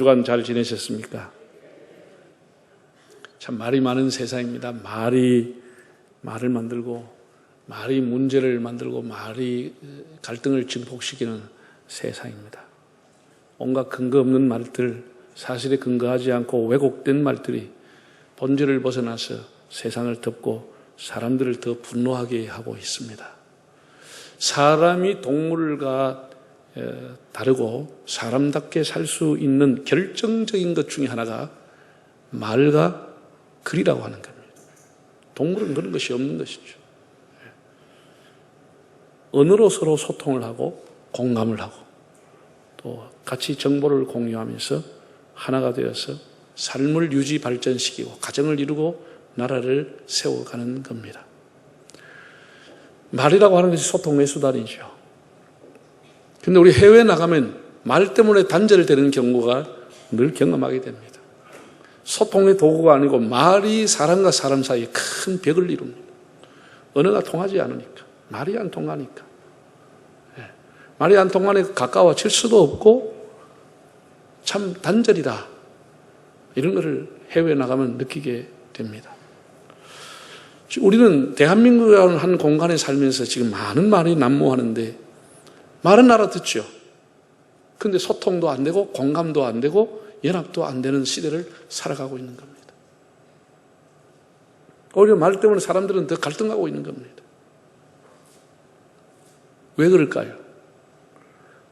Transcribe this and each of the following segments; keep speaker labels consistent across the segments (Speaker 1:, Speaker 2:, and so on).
Speaker 1: 주간 잘 지내셨습니까? 참 말이 많은 세상입니다. 말이 말을 만들고, 말이 문제를 만들고, 말이 갈등을 증폭시키는 세상입니다. 온갖 근거 없는 말들, 사실에 근거하지 않고 왜곡된 말들이 본질을 벗어나서 세상을 덮고 사람들을 더 분노하게 하고 있습니다. 사람이 동물과 에, 다르고 사람답게 살 수 있는 결정적인 것 중에 하나가 말과 글이라고 하는 겁니다. 동물은 그런 것이 없는 것이죠. 예. 언어로 서로 소통을 하고 공감을 하고 또 같이 정보를 공유하면서 하나가 되어서 삶을 유지 발전시키고 가정을 이루고 나라를 세워가는 겁니다. 말이라고 하는 것이 소통의 수단이죠. 근데 우리 해외에 나가면 말 때문에 단절되는 경우가 늘 경험하게 됩니다. 소통의 도구가 아니고 말이 사람과 사람 사이에 큰 벽을 이룹니다. 언어가 통하지 않으니까. 말이 안 통하니까. 예. 말이 안 통하니까 가까워질 수도 없고 참 단절이다. 이런 것을 해외에 나가면 느끼게 됩니다. 우리는 대한민국이라는 한 공간에 살면서 지금 많은 말이 난무하는데 말은 알아듣죠. 근데 소통도 안 되고 공감도 안 되고 연합도 안 되는 시대를 살아가고 있는 겁니다. 오히려 말 때문에 사람들은 더 갈등하고 있는 겁니다. 왜 그럴까요?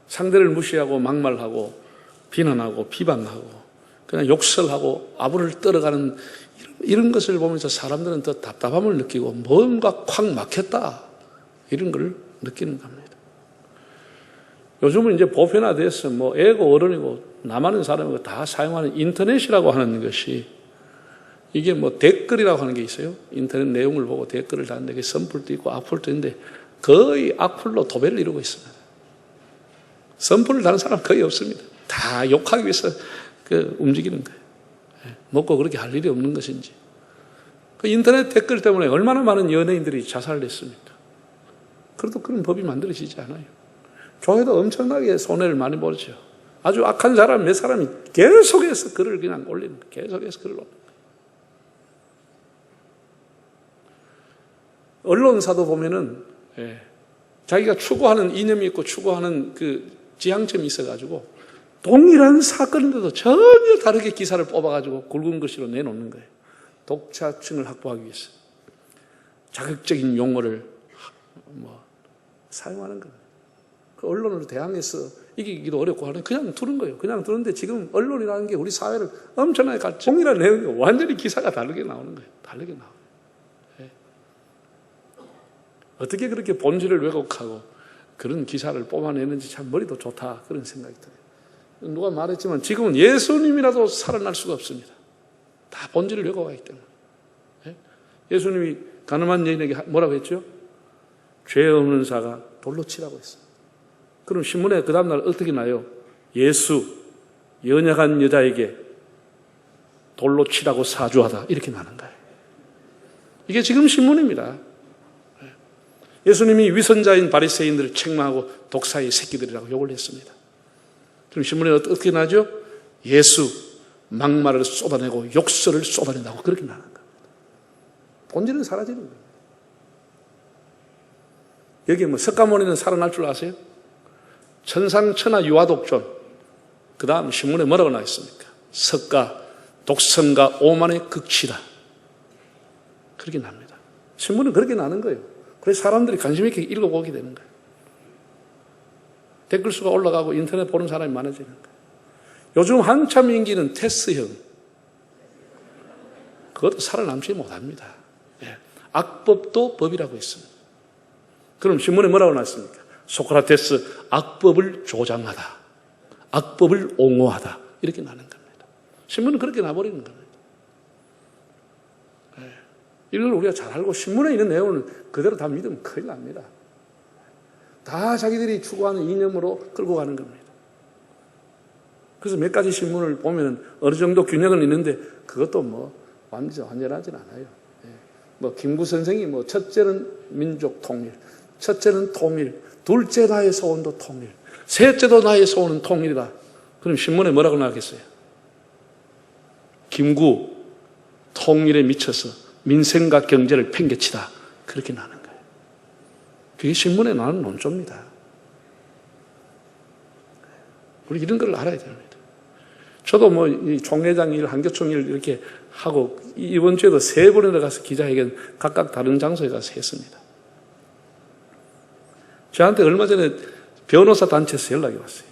Speaker 1: 상대를 무시하고 막말하고 비난하고 비방하고 그냥 욕설하고 아부를 떨어가는 이런 것을 보면서 사람들은 더 답답함을 느끼고 뭔가 콱 막혔다 이런 걸 느끼는 겁니다. 요즘은 이제 보편화돼서 뭐 애고 어른이고 남하는 사람이고 다 사용하는 인터넷이라고 하는 것이 이게 뭐 댓글이라고 하는 게 있어요. 인터넷 내용을 보고 댓글을 다는데 그 선풀도 있고 악플도 있는데 거의 악플로 도배를 이루고 있습니다. 선풀을 다는 사람 거의 없습니다. 다 욕하기 위해서 그 움직이는 거예요. 예, 먹고 그렇게 할 일이 없는 것인지. 그 인터넷 댓글 때문에 얼마나 많은 연예인들이 자살을 했습니까? 그래도 그런 법이 만들어지지 않아요. 교회도 엄청나게 손해를 많이 보죠. 아주 악한 사람 몇 사람이 계속해서 글을 그냥 올리는 거예요. 계속해서 글을 올리는 거예요. 언론사도 보면은 예, 자기가 추구하는 이념이 있고 추구하는 그 지향점이 있어가지고 동일한 사건인데도 전혀 다르게 기사를 뽑아가지고 굵은 글씨로 내놓는 거예요. 독자층을 확보하기 위해서 자극적인 용어를 뭐 사용하는 거예요. 그 언론으로 대항해서 이기기도 어렵고 하는 그냥 두는 거예요. 그냥 두는데 지금 언론이라는 게 우리 사회를 엄청나게 같이 동일한 내용이 완전히 기사가 다르게 나오는 거예요. 다르게 나와요. 예. 어떻게 그렇게 본질을 왜곡하고 그런 기사를 뽑아내는지 참 머리도 좋다 그런 생각이 들어요. 누가 말했지만 지금은 예수님이라도 살아날 수가 없습니다. 다 본질을 왜곡하기 때문에. 예? 예수님이 가늠한 여인에게 뭐라고 했죠? 죄 없는 자가 돌로 치라고 했어요. 그럼 신문에 그 다음날 어떻게 나요? 예수, 연약한 여자에게 돌로 치라고 사주하다. 이렇게 나는 거예요. 이게 지금 신문입니다. 예수님이 위선자인 바리새인들을 책망하고 독사의 새끼들이라고 욕을 했습니다. 그럼 신문에 어떻게 나죠? 예수, 막말을 쏟아내고 욕설을 쏟아낸다고 그렇게 나는 겁니다. 본질은 사라지는 거예요. 여기 뭐 석가모니는 살아날 줄 아세요? 천상천하 유아독존. 그 다음 신문에 뭐라고 나와 있습니까? 석가, 독성가, 오만의 극치다. 그렇게 납니다. 신문은 그렇게 나는 거예요. 그래서 사람들이 관심 있게 읽어보게 되는 거예요. 댓글 수가 올라가고 인터넷 보는 사람이 많아지는 거예요. 요즘 한참 인기는 테스형. 그것도 살아남지 못합니다. 예. 악법도 법이라고 있습니다. 그럼 신문에 뭐라고 나왔습니까? 소크라테스 악법을 조장하다. 악법을 옹호하다. 이렇게 나는 겁니다. 신문은 그렇게 나버리는 겁니다. 예. 이걸 우리가 잘 알고 신문에 있는 내용을 그대로 다 믿으면 큰일 납니다. 다 자기들이 추구하는 이념으로 끌고 가는 겁니다. 그래서 몇 가지 신문을 보면 어느 정도 균형은 있는데 그것도 뭐 완전 완전하진 않아요. 예. 뭐 김구 선생이 뭐 첫째는 민족 통일, 첫째는 통일, 둘째 나의 소원도 통일, 셋째도 나의 소원은 통일이다. 그럼 신문에 뭐라고 나왔겠어요? 김구 통일에 미쳐서 민생과 경제를 팽개치다. 그렇게 나는 거예요. 그게 신문에 나오는 논조입니다. 우리 이런 걸 알아야 됩니다. 저도 뭐, 이 총회장 일, 한교총 일 이렇게 하고, 이번 주에도 세 번이나 가서 기자회견 각각 다른 장소에 가서 했습니다. 저한테 얼마 전에 변호사 단체에서 연락이 왔어요.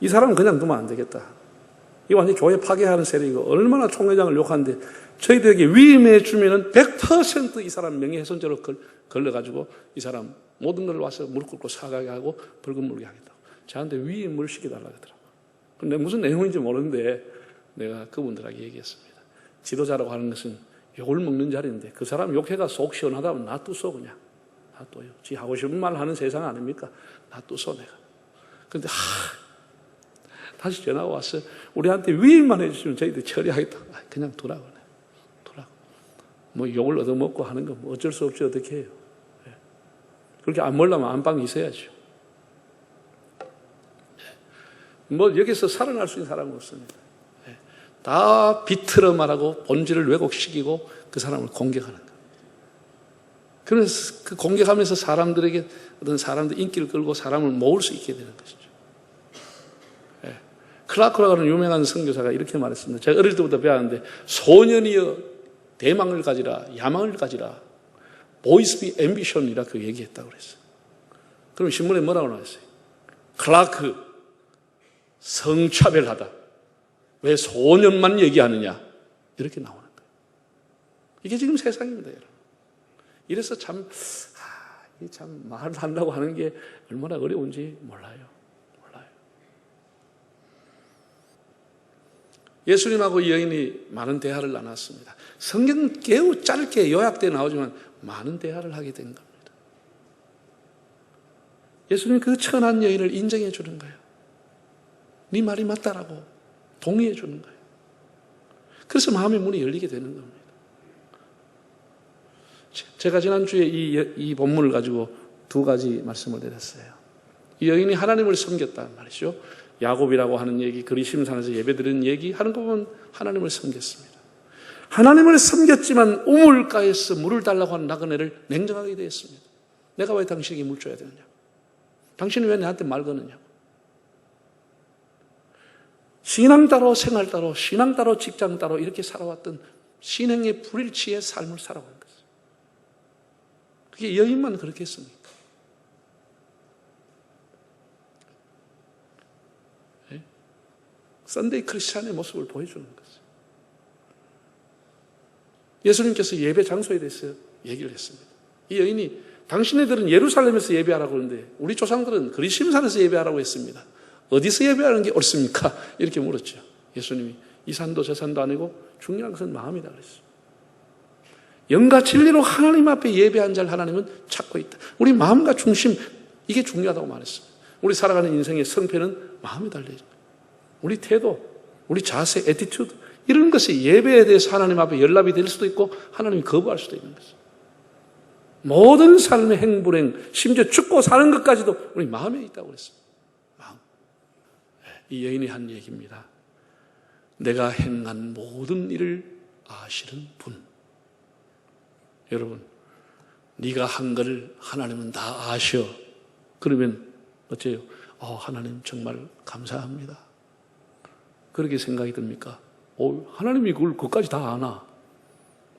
Speaker 1: 이 사람은 그냥 두면 안 되겠다. 이 완전히 교회 파괴하는 세력이고, 얼마나 총회장을 욕하는데, 저희들에게 위임해 주면은 100%이 사람 명예훼손죄로 걸, 걸려가지고, 이 사람 모든 걸 와서 무릎 꿇고 사과하게 하고, 벌금 물게 하겠다고. 저한테 위임을 시켜달라고 하더라고요. 근데 무슨 내용인지 모르는데 내가 그분들에게 얘기했습니다. 지도자라고 하는 것은 욕을 먹는 자리인데 그 사람 욕해가 속 시원하다면 놔두소 그냥. 놔둬요. 지 하고 싶은 말 하는 세상 아닙니까? 놔두소 내가. 근데 하, 다시 전화가 왔어. 우리한테 위임만 해주시면 저희들 처리하겠다. 아, 그냥. 그래. 두라고. 뭐 욕을 얻어먹고 하는 건뭐 어쩔 수 없이 어떻게 해요. 예. 그렇게 안 몰라면 안방에 있어야죠. 뭐 여기서 살아날 수 있는 사람은 없습니다. 예. 다 비틀어 말하고 본질을 왜곡시키고 그 사람을 공격하는 거예요. 그래서 그 공격하면서 사람들에게 어떤 사람들 인기를 끌고 사람을 모을 수 있게 되는 것이죠. 예. 클라크라고 하는 유명한 선교사가 이렇게 말했습니다. 제가 어릴 때부터 배웠는데 소년이여 대망을 가지라 야망을 가지라 보이스 비 앰비션이라 그 얘기했다고 그랬어요. 그럼 신문에 뭐라고 나왔어요? 클라크 성차별하다. 왜 소년만 얘기하느냐? 이렇게 나오는 거예요. 이게 지금 세상입니다, 여러분. 이래서 참, 아, 참 말을 한다고 하는 게 얼마나 어려운지 몰라요. 몰라요. 예수님하고 이 여인이 많은 대화를 나눴습니다. 성경 개우 짧게 요약돼 나오지만 많은 대화를 하게 된 겁니다. 예수님 그 천한 여인을 인정해 주는 거예요. 네 말이 맞다라고 동의해 주는 거예요. 그래서 마음의 문이 열리게 되는 겁니다. 제가 지난주에 이, 이 본문을 가지고 두 가지 말씀을 드렸어요. 이 여인이 하나님을 섬겼단 말이죠. 야곱이라고 하는 얘기, 그리심산에서 예배 드리는 얘기 하는 거 보면 하나님을 섬겼습니다. 하나님을 섬겼지만 우물가에서 물을 달라고 하는 나그네를 냉정하게 대했습니다. 내가 왜 당신에게 물 줘야 되느냐? 당신은 왜 나한테 말 거느냐? 신앙 따로 생활 따로 신앙 따로 직장 따로 이렇게 살아왔던 신행의 불일치의 삶을 거예요. 그게 여인만 그렇게 했습니까? 네? 썬데이 크리스찬의 모습을 보여주는 거죠. 예수님께서 예배 장소에 대해서 얘기를 했습니다. 이 여인이 당신네들은 예루살렘에서 예배하라고 하는데 우리 조상들은 그리심산에서 예배하라고 했습니다. 어디서 예배하는 게 옳습니까? 이렇게 물었죠. 예수님이 이 산도 저 산도 아니고 중요한 것은 마음이다 그랬어요. 영과 진리로 하나님 앞에 예배한 자를 하나님은 찾고 있다. 우리 마음과 중심 이게 중요하다고 말했어요. 우리 살아가는 인생의 성패는 마음에 달려 있는 거예요. 우리 태도, 우리 자세, 에티튜드 이런 것이 예배에 대해서 하나님 앞에 연락이 될 수도 있고 하나님이 거부할 수도 있는 것이죠. 모든 삶의 행불행, 심지어 죽고 사는 것까지도 우리 마음에 있다고 그랬어요. 마음. 이 여인이 한 얘기입니다. 내가 행한 모든 일을 아시는 분. 여러분, 네가 한걸 하나님은 다 아셔. 그러면 어째요? 어, 하나님 정말 감사합니다. 그렇게 생각이 듭니까? 어, 하나님이 그걸 그까지 다 아나?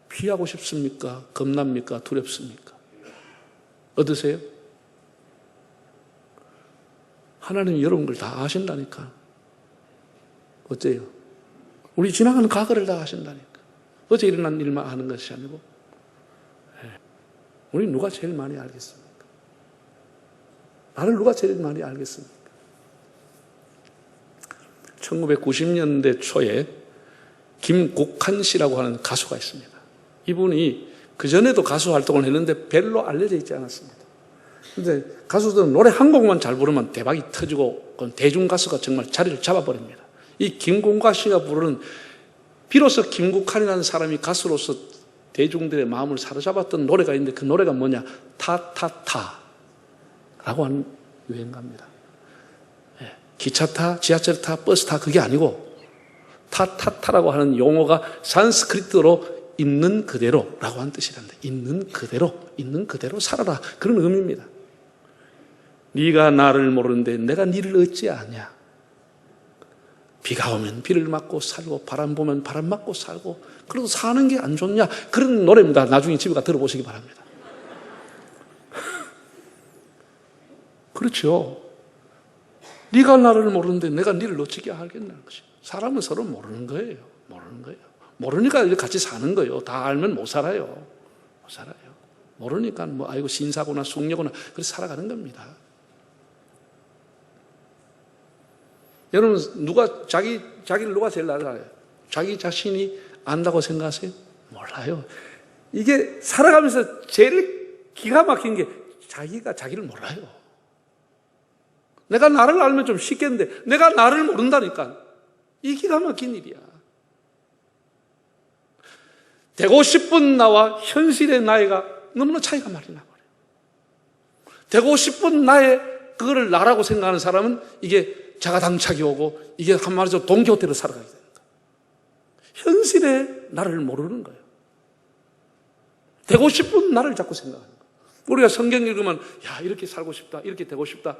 Speaker 1: 피하고 싶습니까? 겁납니까? 두렵습니까? 어떠세요? 하나님이 여러분 걸 다 아신다니까. 어째요? 우리 지나가는 과거를 다 아신다니까. 어제 일어난 일만 하는 것이 아니고. 우리 누가 제일 많이 알겠습니까? 나를 누가 제일 많이 알겠습니까? 1990년대 초에 김국한 씨라고 하는 가수가 있습니다. 이분이 그전에도 가수 활동을 했는데 별로 알려져 있지 않았습니다. 근데 가수들은 노래 한 곡만 잘 부르면 대박이 터지고 대중가수가 정말 자리를 잡아버립니다. 이 김국한 씨가 부르는 비로소 김국한이라는 사람이 가수로서 대중들의 마음을 사로잡았던 노래가 있는데 그 노래가 뭐냐? 타타타 라고 하는 유행가입니다. 예, 기차 타, 지하철 타, 버스 타 그게 아니고 타타타라고 하는 용어가 산스크리트로 있는 그대로라고 하는 뜻이란다. 있는 그대로, 있는 그대로 살아라. 그런 의미입니다. 네가 나를 모르는데 내가 네를 어찌 아냐? 비가 오면 비를 맞고 살고 바람 보면 바람 맞고 살고 그래도 사는 게 안 좋냐? 그런 노래입니다. 나중에 집에 가 들어보시기 바랍니다. 그렇죠. 네가 나를 모르는데 내가 네를 어찌게 알겠냐는 것이. 사람은 서로 모르는 거예요. 모르는 거예요. 모르니까 같이 사는 거예요. 다 알면 못 살아요. 못 살아요. 모르니까 뭐 아이고 신사구나 숙녀구나 그래서 살아가는 겁니다. 여러분 누가 자기 자기를 누가 제일 알아요? 자기 자신이 안다고 생각하세요? 몰라요. 이게 살아가면서 제일 기가 막힌 게 자기가 자기를 몰라요. 내가 나를 알면 좀 쉽겠는데 내가 나를 모른다니까 이 기가 막힌 일이야. 되고 싶은 나와 현실의 나이가 너무나 차이가 많이 나버려요. 되고 싶은 나의 그거를 나라고 생각하는 사람은 이게 자가당착이 오고 이게 한마디로 동교태로 살아가게 됩니다. 현실의 나를 모르는 거예요. 되고 싶은 나를 자꾸 생각하는 거예요. 우리가 성경 읽으면 야 이렇게 살고 싶다 이렇게 되고 싶다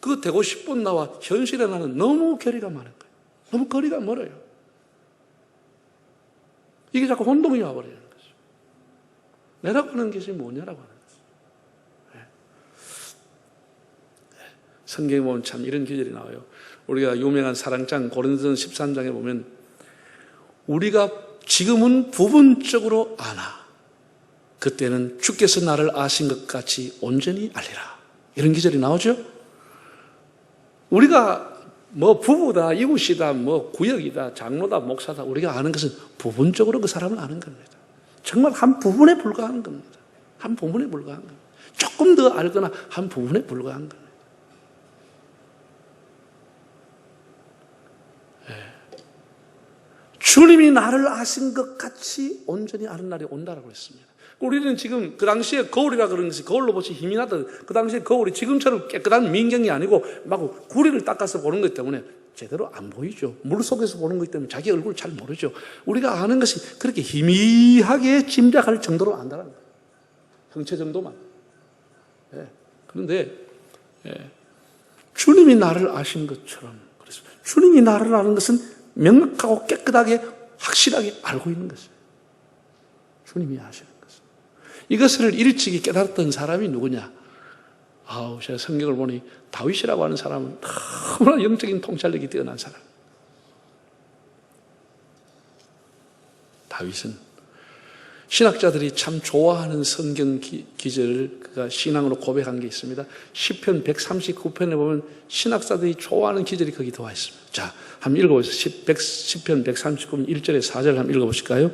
Speaker 1: 그 되고 싶은 나와 현실의 나는 너무 거리가 많은 거예요. 너무 거리가 멀어요. 이게 자꾸 혼동이 와버리는 거죠. 내라고 하는 것이 뭐냐라고 하는. 네. 성경에 보면 참 이런 기절이 나와요. 우리가 유명한 사랑장 고린도전 13장에 보면 우리가 지금은 부분적으로 아나 그때는 주께서 나를 아신 것 같이 온전히 알리라. 이런 기절이 나오죠? 우리가 뭐 부부다, 이웃이다, 뭐 구역이다, 장로다, 목사다 우리가 아는 것은 부분적으로 그 사람을 아는 겁니다. 정말 한 부분에 불과한 겁니다. 한 부분에 불과한 겁니다. 조금 더 알거나 한 부분에 불과한 겁니다. 예. 주님이 나를 아신 것 같이 온전히 아는 날이 온다라고 했습니다. 우리는 지금 그 당시에 거울이라 것이 거울로 보시 힘이 나던 그 당시에 거울이 지금처럼 깨끗한 민경이 아니고 막 구리를 닦아서 보는 것 때문에 제대로 안 보이죠. 물 속에서 보는 것 때문에 자기 얼굴을 잘 모르죠. 우리가 아는 것이 그렇게 희미하게 짐작할 정도로 안다는 거예요. 형체 정도만. 예. 그런데 예. 주님이 나를 아신 것처럼 그래서 주님이 나를 아는 것은 명확하고 깨끗하게 확실하게 알고 있는 것이에요. 주님이 아시는 것은. 이것을 일찍이 깨달았던 사람이 누구냐? 아우, 제가 성경을 보니 다윗이라고 하는 사람은 너무나 영적인 통찰력이 뛰어난 사람. 다윗은 신학자들이 참 좋아하는 성경 기, 기절을 그가 신앙으로 고백한 게 있습니다. 시편 139편에 보면 신학자들이 좋아하는 기절이 거기 들어와 있습니다. 자, 한번 읽어보세요. 시편 139편 1절에 4절 한번 읽어보실까요?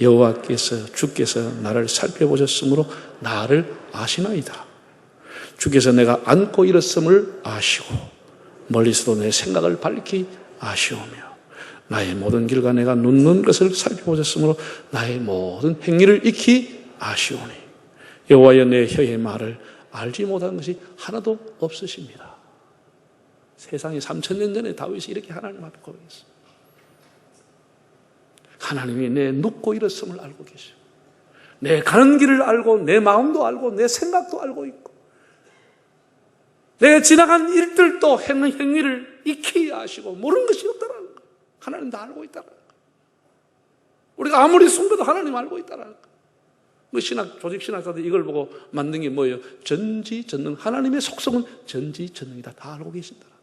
Speaker 1: 여호와께서 주께서 나를 살펴보셨으므로 나를 아시나이다. 주께서 내가 안고 일었음을 아시고 멀리서도 내 생각을 밝히 아시오며 나의 모든 길과 내가 눕는 것을 살펴보셨으므로 나의 모든 행위를 익히 아시오니 여호와여 내 혀의 말을 알지 못한 것이 하나도 없으십니다. 세상에 3천 년 전에 다윗이 이렇게 하나님 앞에 고백했어요. 하나님이 내 눕고 일었음을 알고 계시고 내 가는 길을 알고 내 마음도 알고 내 생각도 알고 있고 내 지나간 일들도 행는 행위를 익히 아시고 모르는 것이 없다라는 거예요. 하나님 다 알고 있다라는 거예요. 우리가 아무리 숨겨도 하나님 알고 있다라는 거예요. 뭐 신학, 조직 신학자들 이걸 보고 만든 게 뭐예요? 전지전능. 하나님의 속성은 전지전능이다. 다 알고 거죠.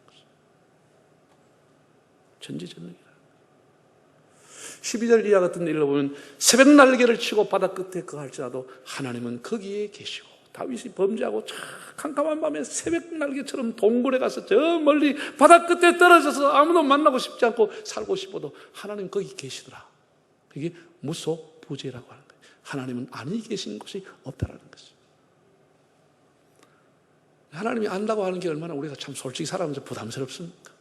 Speaker 1: 전지전능이다. 12절 이하 같은 일을 보면 새벽 날개를 치고 바다 끝에 거할지라도 하나님은 거기에 계시고 다윗이 범죄하고 참 캄캄한 밤에 새벽 날개처럼 동굴에 가서 저 멀리 바다 끝에 떨어져서 아무도 만나고 싶지 않고 살고 싶어도 하나님 거기 계시더라. 그게 무소 부재라고 하는 거예요. 하나님은 아니 계신 곳이 없다라는 것이죠. 하나님이 안다고 하는 게 얼마나 우리가 참 솔직히 살아가면서 부담스럽습니까?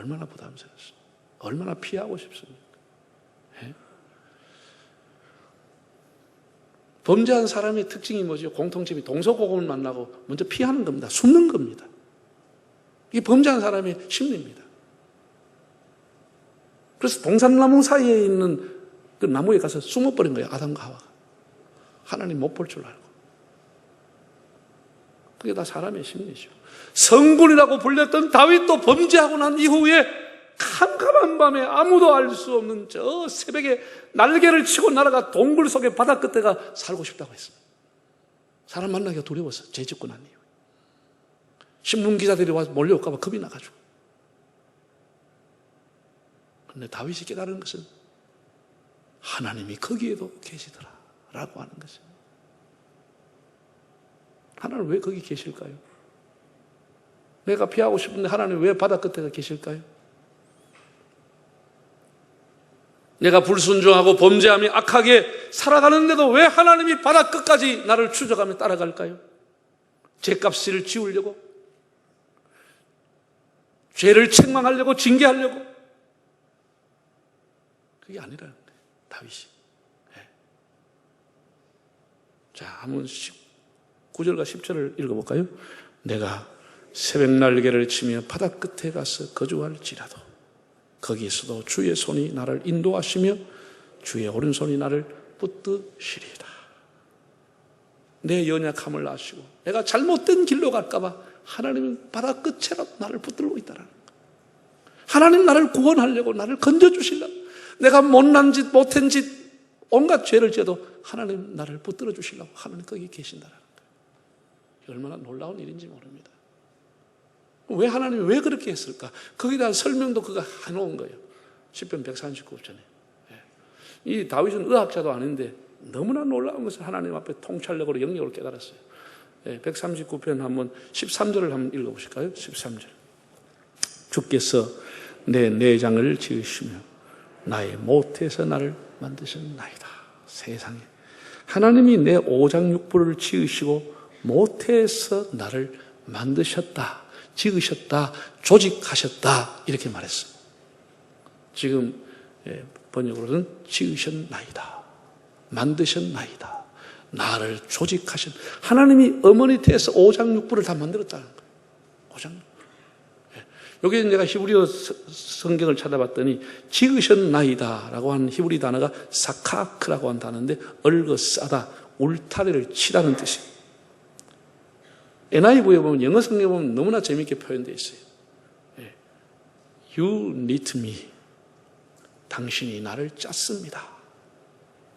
Speaker 1: 얼마나 부담스럽습니까? 얼마나 피하고 싶습니까? 예? 범죄한 사람의 특징이 뭐죠? 공통점이 동서고금을 만나고 먼저 피하는 겁니다. 숨는 겁니다. 이게 범죄한 사람의 심리입니다. 그래서 동산나무 사이에 있는 그 나무에 가서 숨어버린 거예요. 아담과 하와가. 하나님 못 볼 줄 알고. 그게 다 사람의 심리죠. 성군이라고 불렸던 다윗도 범죄하고 난 이후에 캄캄한 밤에 아무도 알 수 없는 저 새벽에 날개를 치고 날아가 동굴 속에 바다 끝에가 살고 싶다고 했습니다. 사람 만나기가 두려워서 죄 짓고 난 이후에. 신문 기자들이 와서 몰려올까봐 겁이 나가지고. 근데 다윗이 깨달은 것은 하나님이 거기에도 계시더라. 라고 하는 것입니다. 하나님 왜 거기 계실까요? 내가 피하고 싶은데 하나님 왜 바다 끝에 계실까요? 내가 불순종하고 범죄하며 악하게 살아가는데도 왜 하나님이 바다 끝까지 나를 추적하며 따라갈까요? 죄값을 지우려고? 죄를 책망하려고? 징계하려고? 그게 아니라는 거예요. 다윗이. 네. 자, 한번 9절과 10절을 읽어볼까요? 내가 새벽 날개를 치며 바다 끝에 가서 거주할지라도 거기에서도 주의 손이 나를 인도하시며 주의 오른손이 나를 붙드시리다. 내 연약함을 아시고 내가 잘못된 길로 갈까봐 하나님은 바다 끝에라도 나를 붙들고 있다는 거. 하나님 나를 구원하려고 나를 건져주시려고 내가 못난 짓, 못한 짓, 온갖 죄를 지어도 하나님 나를 붙들어 주시려고 하나님 거기 거예요. 얼마나 놀라운 일인지 모릅니다. 왜 하나님이 왜 그렇게 했을까? 거기에 대한 설명도 그가 해놓은 거예요. 10편 139편에. 예. 이 다윗은 의학자도 아닌데 너무나 놀라운 것을 하나님 앞에 통찰력으로 영역으로 깨달았어요. 139편 한번 13절을 한번 읽어보실까요? 13절. 주께서 내 내장을 지으시며 나의 모태에서 나를 만드셨나이다. 세상에. 하나님이 내 오장육부를 지으시고 모태에서 나를 만드셨다. 지으셨다. 조직하셨다. 이렇게 말했습니다. 지금 예, 번역으로는 지으셨나이다. 만드셨나이다. 나를 조직하신 하나님이 어머니 태에서 오장육부를 다 만들었다는 거예요. 오장 여기 내가 히브리어 성경을 찾아봤더니 지으셨나이다라고 하는 히브리 단어가 사카크라고 단어인데 얼거 싸다 울타리를 치다는 뜻이에요. NIV에 보면 영어 성경에 보면 너무나 재미있게 표현되어 있어요. 예. You knit me. 당신이 나를 짰습니다.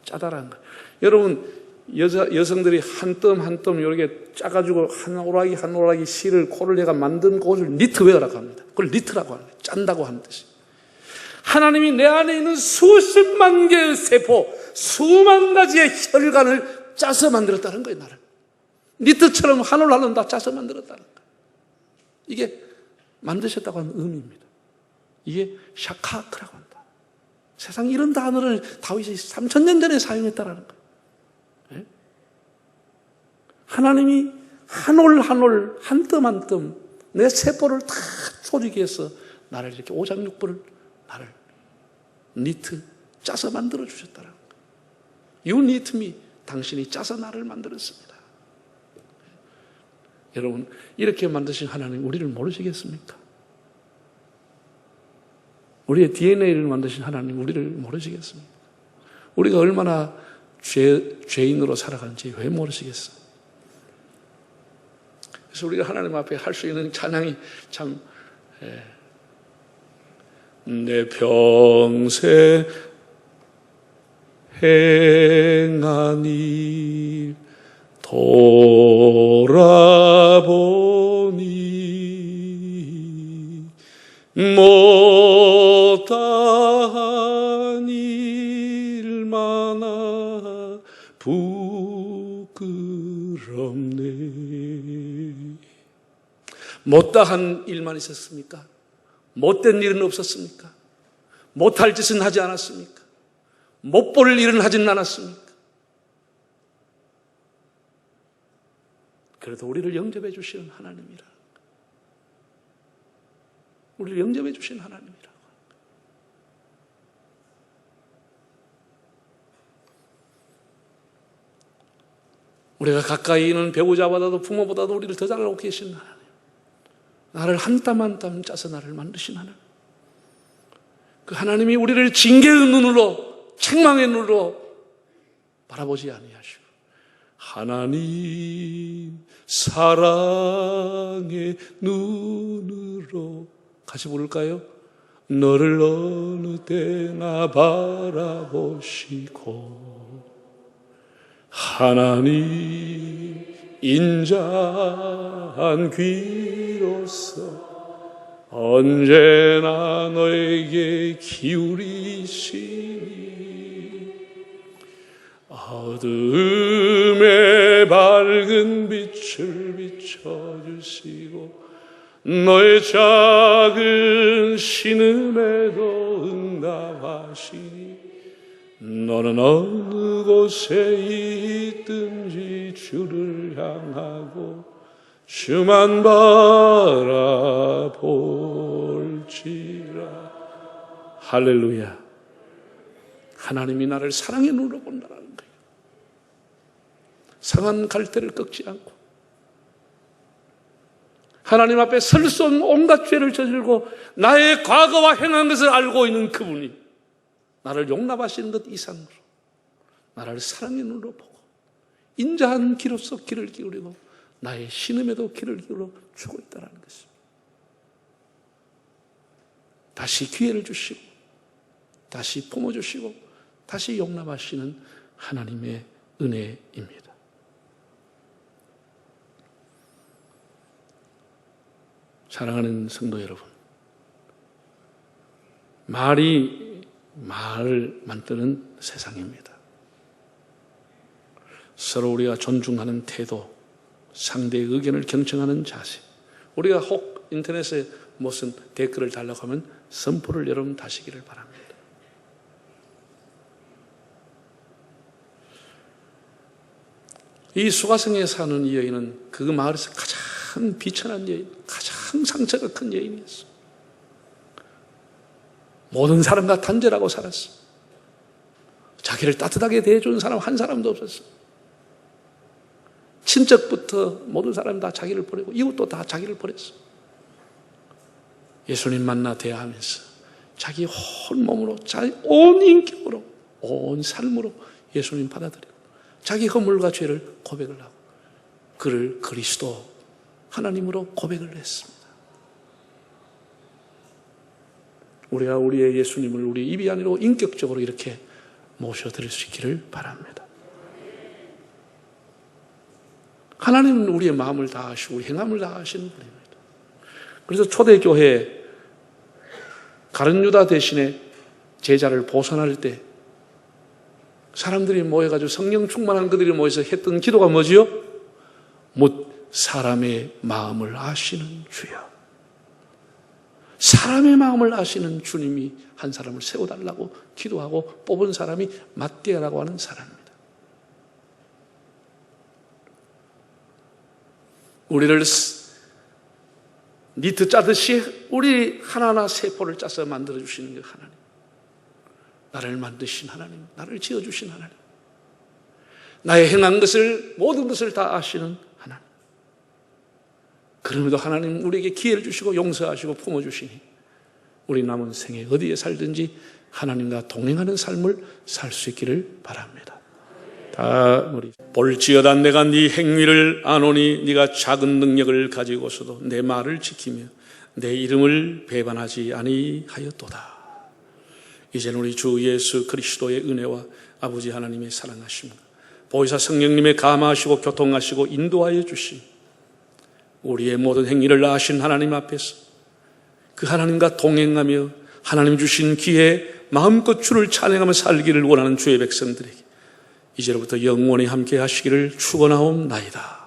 Speaker 1: 짜다라는 거. 여러분 여자, 여성들이 한 뼘 한뼘 이렇게 짜가지고 한 오락이 한 오락이 실을 코를 내가 만든 곳을 니트웨어라고 합니다. 그걸 니트라고 거예요. 짠다고 하는 뜻이. 하나님이 내 안에 있는 수십만 개의 세포, 수만 가지의 혈관을 짜서 만들었다는 거예요, 나를. 니트처럼 하늘 하늘 다 짜서 만들었다는 거예요. 이게 만드셨다고 하는 의미입니다. 이게 샤카크라고 한다. 세상 이런 단어를 다윗이 3천년 전에 사용했다라는 거예요. 하나님이 한 올 한 올, 한 뜸 한 뜸, 내 세포를 다 조직해서 나를 이렇게 오장육부를 나를 니트 짜서 만들어 주셨다는 거예요. You me. 당신이 짜서 나를 만들었습니다. 여러분, 이렇게 만드신 하나님 우리를 모르시겠습니까? 우리의 DNA를 만드신 하나님 우리를 모르시겠습니까? 우리가 얼마나 죄, 죄인으로 살아가는지 왜 모르시겠어요? 그래서 우리가 하나님 앞에 할 수 있는 찬양이 참, 예. 내 평생 행한 일 돌아보니 못한 일 많아 부끄럽네 못다한 일만 있었습니까? 못된 일은 없었습니까? 못할 짓은 하지 않았습니까? 못 볼 일은 하지는 않았습니까? 그래도 우리를 영접해 주시는 하나님이라. 우리를 영접해 주시는 하나님이라고. 우리가 가까이 있는 배우자보다도 부모보다도 우리를 더 잘 알고 계신 하나님. 나를 한 땀 한 땀 짜서 나를 만드신 하나님. 그 하나님이 우리를 징계의 눈으로, 책망의 눈으로 바라보지 아니하시고, 하나님 사랑의 눈으로 같이 부를까요? 너를 어느 때나 바라보시고 하나님 인자한 귀로서 언제나 너에게 기울이시니 어둠의 밝은 빛을 비춰주시고 너의 작은 신음에도 응답하시니 너는 어느 곳에 있든지 주를 향하고 주만 바라볼지라. 할렐루야. 하나님이 나를 사랑의 눈으로 거예요 상한 갈대를 꺾지 않고 하나님 앞에 설 수 없는 온갖 죄를 저질고 나의 과거와 행한 것을 알고 있는 그분이 나를 용납하시는 것 이상으로 나를 사랑의 눈으로 보고 인자한 기로서 귀를 기울이고 나의 신음에도 귀를 기울여 주고 있다는 것입니다. 다시 기회를 주시고 다시 품어주시고 다시 용납하시는 하나님의 은혜입니다. 사랑하는 성도 여러분, 말이 말을 만드는 세상입니다. 서로 우리가 존중하는 태도, 상대의 의견을 경청하는 자세. 우리가 혹 인터넷에 무슨 댓글을 달라고 하면 선포를 여러분 다시기를 바랍니다. 이 수가성에 사는 이 여인은 그 마을에서 가장 비천한 여인, 가장 상처가 큰 여인이었어. 모든 사람과 단절하고 살았어. 자기를 따뜻하게 대해준 사람 한 사람도 없었어. 친척부터 모든 사람이 다 자기를 버리고 이웃도 다 자기를 버렸어. 예수님 만나 대하면서 자기 온 몸으로, 자기 온 인격으로, 온 삶으로 예수님 받아들이고 자기 허물과 죄를 고백을 하고 그를 그리스도 하나님으로 고백을 했습니다. 우리가 우리의 예수님을 우리 입이 아니고 인격적으로 이렇게 모셔드릴 수 있기를 바랍니다. 하나님은 우리의 마음을 다 아시고 행함을 다 아시는 분입니다. 그래서 초대교회 가른 유다 대신에 제자를 보선할 때 사람들이 모여가지고 성령 충만한 그들이 모여서 했던 기도가 뭐지요? 못 사람의 마음을 아시는 주여. 사람의 마음을 아시는 주님이 한 사람을 세워달라고 기도하고 뽑은 사람이 맞대라고 하는 사람입니다. 우리를 니트 짜듯이 우리 하나하나 세포를 짜서 만들어 주시는 그 하나님. 나를 만드신 하나님, 나를 지어 주신 하나님. 나의 행한 것을 모든 것을 다 아시는. 그럼에도 하나님 우리에게 기회를 주시고 용서하시고 품어 주시니 우리 남은 생에 어디에 살든지 하나님과 동행하는 삶을 살 수 있기를 바랍니다. 다 우리 볼지어다 내가 네 행위를 아노니 네가 작은 능력을 가지고서도 내 말을 지키며 내 이름을 배반하지 아니하였도다. 이제는 우리 주 예수 그리스도의 은혜와 아버지 하나님의 사랑하심과 보이사 성령님의 감화하시고 교통하시고 인도하여 주신 우리의 모든 행위를 아신 하나님 앞에서 그 하나님과 동행하며 하나님 주신 기회에 마음껏 주를 찬양하며 살기를 원하는 주의 백성들에게 이제로부터 영원히 함께 하시기를 축원하옵나이다.